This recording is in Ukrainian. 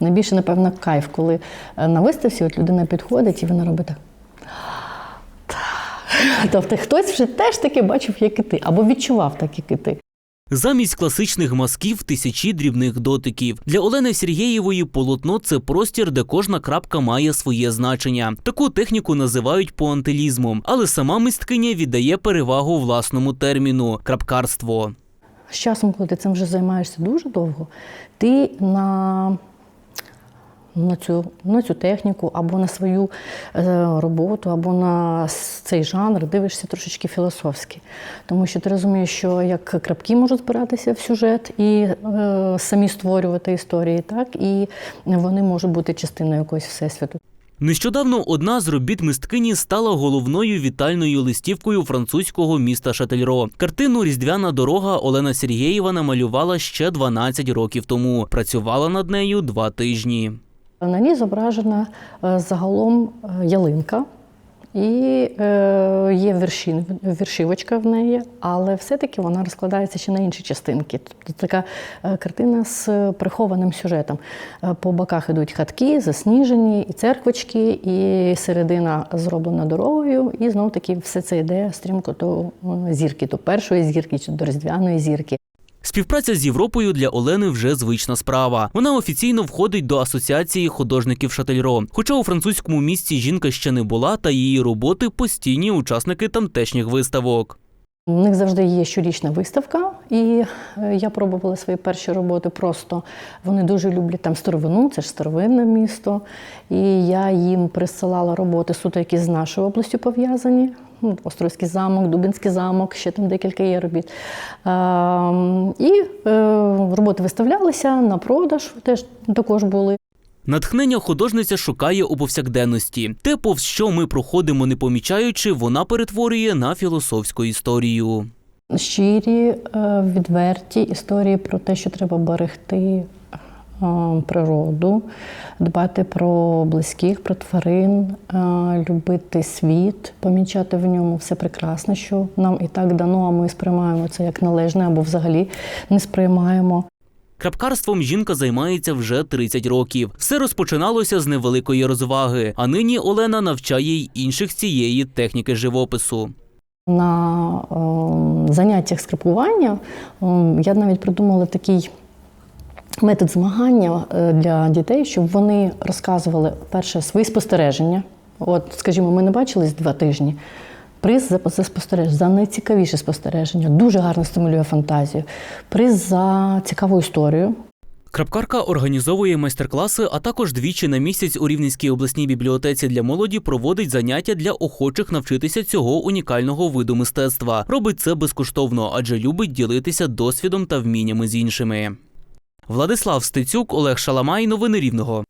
Найбільше, напевно, кайф, коли е, на виставці от людина підходить і вона робить так. Тобто хтось вже теж таки бачив, як і ти, або відчував так, як і ти. Замість класичних мазків тисячі дрібних дотиків. Для Олени Сергєєвої полотно це простір, де кожна крапка має своє значення. Таку техніку називають поантилізмом, але сама мисткиня віддає перевагу власному терміну крапкарство. З часом, коли ти цим вже займаєшся дуже довго, ти на, на, цю, на цю техніку або на свою е, роботу, або на цей жанр дивишся трошечки філософськи. Тому що ти розумієш, що як крапки можуть збиратися в сюжет і е, самі створювати історії, так і вони можуть бути частиною якогось всесвіту. Нещодавно одна з робіт мисткині стала головною вітальною листівкою французького міста Шательро. Картину Різдвяна дорога Олена Сергєєва намалювала ще 12 років тому. Працювала над нею два тижні. На ній зображена е, загалом е, ялинка. І е, є вершин, вершивочка в неї, але все-таки вона розкладається ще на інші частинки. Тобто така е, картина з прихованим сюжетом. По боках ідуть хатки, засніжені, і церквочки, і середина зроблена дорогою. І знов таки все це йде стрімко до зірки, до першої зірки чи до різдвяної зірки. Співпраця з Європою для Олени вже звична справа. Вона офіційно входить до асоціації художників Шательро. Хоча у французькому місті жінка ще не була, та її роботи постійні учасники тамтешніх виставок. У них завжди є щорічна виставка, і е, я пробувала свої перші роботи. Просто вони дуже люблять там старовину, це ж старовинне місто. І я їм присилала роботи суто, які з нашою областю пов'язані. Ну, Острозький замок, Дубинський замок, ще там декілька є робіт. І е, роботи виставлялися на продаж, теж також були. Натхнення художниця шукає у повсякденності. Те, повз що ми проходимо не помічаючи, вона перетворює на філософську історію. щирі, е, відверті історії про те, що треба берегти е, природу, дбати про близьких, про тварин, е, любити світ, помічати в ньому все прекрасне, що нам і так дано, а ми сприймаємо це як належне або взагалі не сприймаємо. Крапкарством жінка займається вже 30 років. Все розпочиналося з невеликої розваги, а нині Олена навчає й інших цієї техніки живопису. На е, заняттях скрипування е, я навіть придумала такий метод змагання е, для дітей, щоб вони розказували перше свої спостереження. От, скажімо, ми не бачились два тижні. Приз за, за спостереження, за найцікавіше спостереження, дуже гарно стимулює фантазію. Приз за цікаву історію. Крапкарка організовує майстер-класи, а також двічі на місяць у Рівненській обласній бібліотеці для молоді проводить заняття для охочих навчитися цього унікального виду мистецтва. Робить це безкоштовно, адже любить ділитися досвідом та вміннями з іншими. Владислав Стецюк, Олег Шаламай. Новини Рівного.